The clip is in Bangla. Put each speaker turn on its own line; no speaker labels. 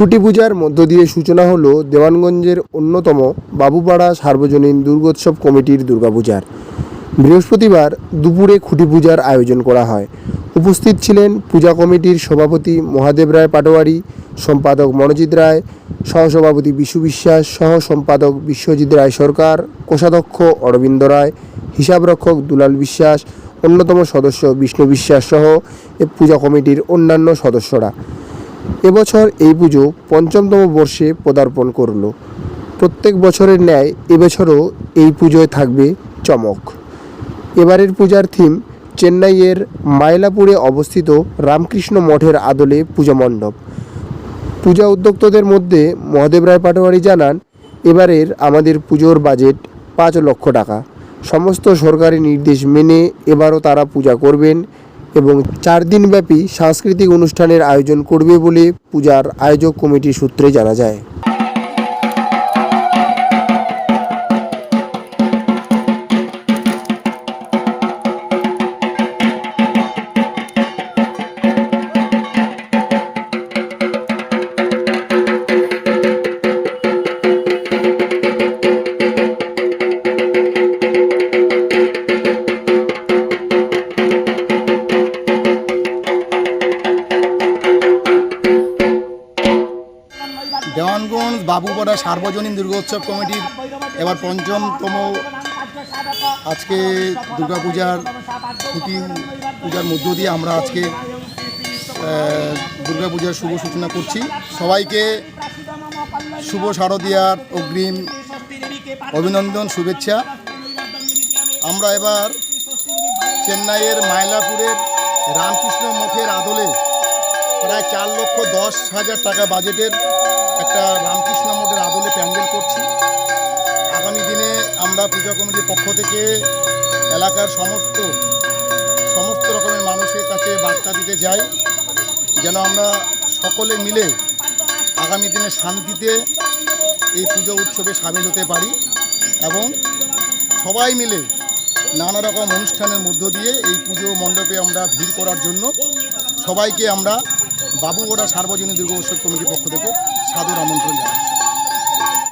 খুঁটি পূজার মধ্য দিয়ে সূচনা হলো দেওয়ানগঞ্জের অন্যতম বাবুপাড়া সার্বজনীন দুর্গোৎসব কমিটির দুর্গাপূজার। বৃহস্পতিবার দুপুরে খুঁটি পূজার আয়োজন করা হয়। উপস্থিত ছিলেন পূজা কমিটির সভাপতি মহাদেব রায় পাটোয়ারি, সম্পাদক মনোজিৎ রায়, সহসভাপতি বিশু বিশ্বাস সহ সম্পাদক বিশ্বজিৎ রায় সরকার, কোষাধ্যক্ষ অরবিন্দ রায়, হিসাবরক্ষক দুলাল বিশ্বাস, অন্যতম সদস্য বিষ্ণু বিশ্বাস সহ এ পূজা কমিটির অন্যান্য সদস্যরা। এবছর এই পুজো পঞ্চমতম বর্ষে পদার্পণ করল। প্রত্যেক বছরের ন্যায় এবছরও এই পুজোয় থাকবে চমক। এবারের পূজার থিম চেন্নাইয়ের মাইলাপুরে অবস্থিত রামকৃষ্ণ মঠের আদলে পূজা মণ্ডপ। পূজা উদ্যোক্তাদের মধ্যে মহাদেব রায় পাটোয়ারি জানান, এবারের আমাদের পুজোর বাজেট পাঁচ লক্ষ টাকা। সমস্ত সরকারি নির্দেশ মেনে এবারও তারা পূজা করবেন এবং চার দিনব্যাপী সাংস্কৃতিক অনুষ্ঠানের আয়োজন করবে বলে পূজার আয়োজক কমিটি সূত্রে জানা যায়।
দেওয়ানগঞ্জ বাবুপাড়া সার্বজনীন দুর্গোৎসব কমিটির এবার পঞ্চমতম আজকে দুর্গাপূজার খুঁটি পূজার মধ্য দিয়ে আমরা আজকে দুর্গাপূজার শুভ সূচনা করছি। সবাইকে শুভ শারদীয়ার অগ্রিম অভিনন্দন, শুভেচ্ছা। আমরা এবার চেন্নাইয়ের মাইলাপুরের রামকৃষ্ণ মঠের আদলে প্রায় চার লক্ষ দশ হাজার টাকা বাজেটের একটা রামকৃষ্ণ মঠের আদলে প্যান্ডেল করছি। আগামী দিনে আমরা পূজা কমিটির পক্ষ থেকে এলাকার সমস্ত সমস্ত রকমের মানুষের কাছে বার্তা দিতে যাই, যেন আমরা সকলে মিলে আগামী দিনে শান্তিতে এই পুজো উৎসবে সামিল হতে পারি এবং সবাই মিলে নানা রকম অনুষ্ঠানের মধ্য দিয়ে এই পুজো মণ্ডপে আমরা ভিড় করার জন্য সবাইকে আমরা বাবুগোড়া সার্বজনীন দুর্গোৎসব কমিটির পক্ষ থেকে সাদর আমন্ত্রণ জানাচ্ছি।